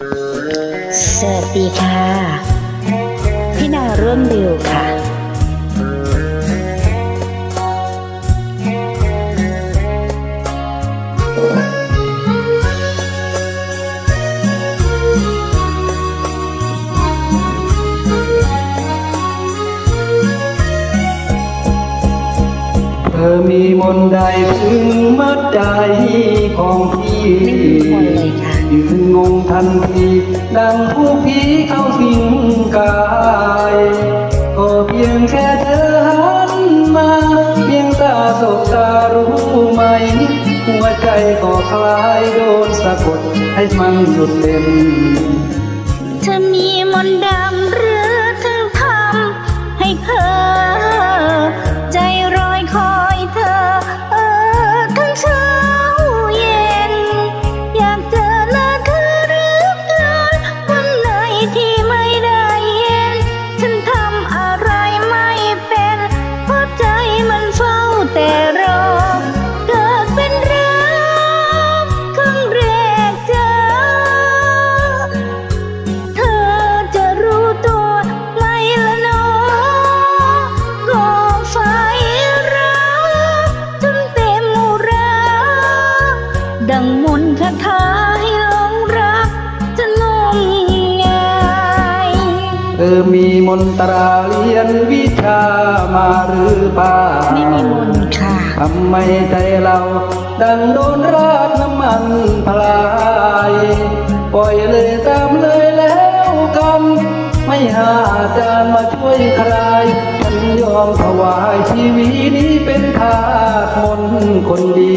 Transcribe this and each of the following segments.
สวัสดีค่ะ พี่นาร่วมดิว อมีมนใดถึงมัดใจของพี่ยืนงงทันทีดังผู้ผีเข้าสิงกายก็เพียงแค่เธอหันมา เพียงตาสบตารู้ไหม หัวใจก็คลายโดนสะกดให้มันหยุดเต้นเธอมีมนดำหรือเธอ ดังมนต์คาถาให้หลงรักจะงมงายเธอมีมนตราเรียนวิชามาหรือเปล่าไม่มีมนต์ค่ะ ทำไมใจเรา ดังโดนราดน้ำมันพลาย ปล่อยเลยตามเลยแล้วกัน ไม่หาอาจารย์มาช่วยใครฉันยอมถวายชีวิตนี้เป็นทาสมนต์คนดี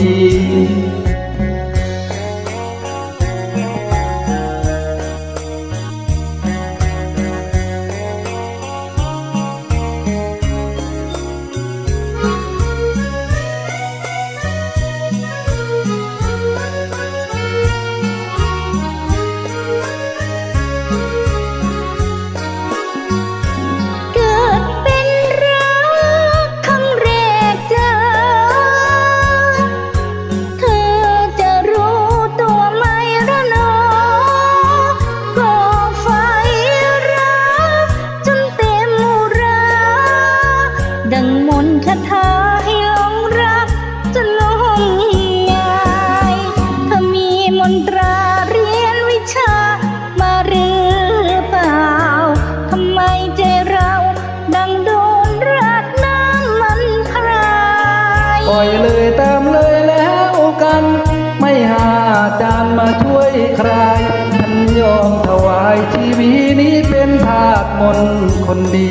นต์คาถาให้หลงรักจนงมงายเธอมีมนตราเรียนวิชามาหรือเปล่าทำไมใจเราดังโดนราดน้ำมันพรายปล่อยเลยตามเลยแล้วกัน ไม่หาอาจารย์มาช่วยใครฉันยอมถวายชีวิตนี้เป็นทาสมนคนดี